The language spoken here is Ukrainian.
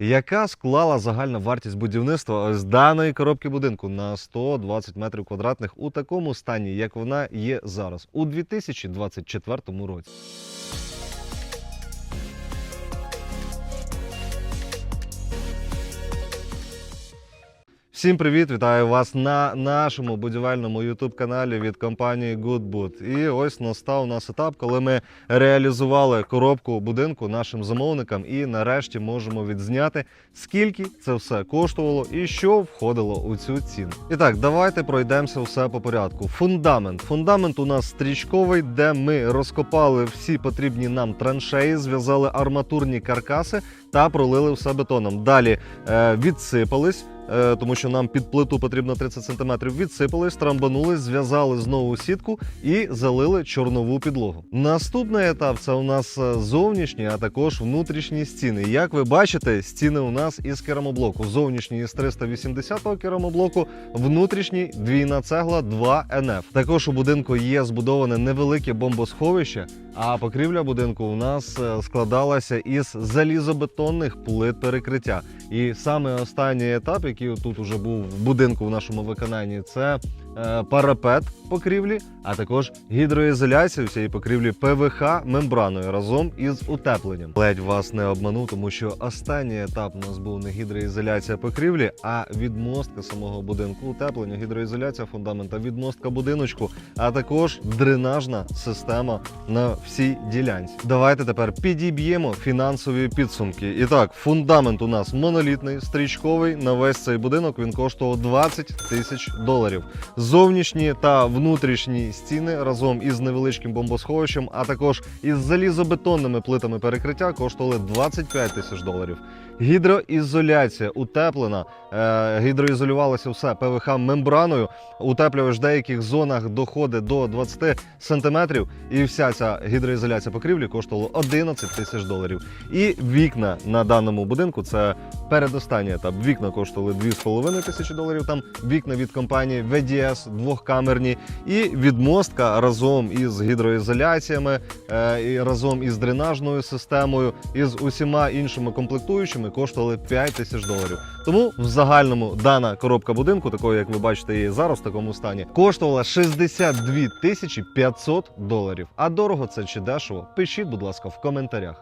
Яка склала загальна вартість будівництва з даної коробки будинку на 120 метрів квадратних у такому стані, як вона є зараз, у 2024 році? Всім привіт! Вітаю вас на нашому будівельному youtube каналі від компанії Goodboot. І ось настав у нас етап, коли ми реалізували коробку будинку нашим замовникам, і нарешті можемо відзняти, скільки це все коштувало і що входило у цю ціну. І так, давайте пройдемося все по порядку. Фундамент. Фундамент у нас стрічковий, де ми розкопали всі потрібні нам траншеї, зв'язали арматурні каркаси та пролили все бетоном. Далі е, відсипались. Е, Тому що нам під плиту потрібно 30 см, відсипались, трамбанули, зв'язали знову сітку і залили чорнову підлогу. Наступний етап це у нас е, зовнішні, а також внутрішні стіни. Як ви бачите, стіни у нас із керамоблоку. Зовнішні із 380-го керамоблоку, внутрішній двійна цегла 2 НФ. Також у будинку є збудоване невелике бомбосховище, а покрівля будинку у нас е, складалася із залізобетонних плит перекриття. І саме останній етап, який тут уже був в будинку в нашому виконанні, це парапет покрівлі, а також гідроізоляція всієї покрівлі ПВХ мембраною разом із утепленням. Ледь вас не обманув, тому що останній етап у нас був не гідроізоляція покрівлі, а відмостка самого будинку, утеплення, гідроізоляція фундамента, відмостка будиночку, а також дренажна система на всій ділянці. Давайте тепер підіб'ємо фінансові підсумки. І так, фундамент у нас монолітний, стрічковий. На весь цей будинок він коштував 20 тисяч доларів. Зовнішні та внутрішні стіни разом із невеличким бомбосховищем, а також із залізобетонними плитами перекриття коштували 25 тисяч доларів. Гідроізоляція утеплена, е, гідроізолювалося все ПВХ мембраною. Утеплювач в деяких зонах доходить до 20 сантиметрів, і вся ця гідроізоляція покрівлі коштувала 11 тисяч доларів. І вікна на даному будинку це передостанній етап. Вікна коштували 2,5 тисячі доларів. Там вікна від компанії VDS двохкамерні, і відмостка разом із гідроізоляціями, е, і разом із дренажною системою, і з усіма іншими комплектуючими коштували 5 тисяч доларів. Тому в загальному дана коробка будинку, такою як ви бачите її зараз в такому стані, коштувала 62 тисячі 500 доларів. А дорого це чи дешево? Пишіть, будь ласка, в коментарях.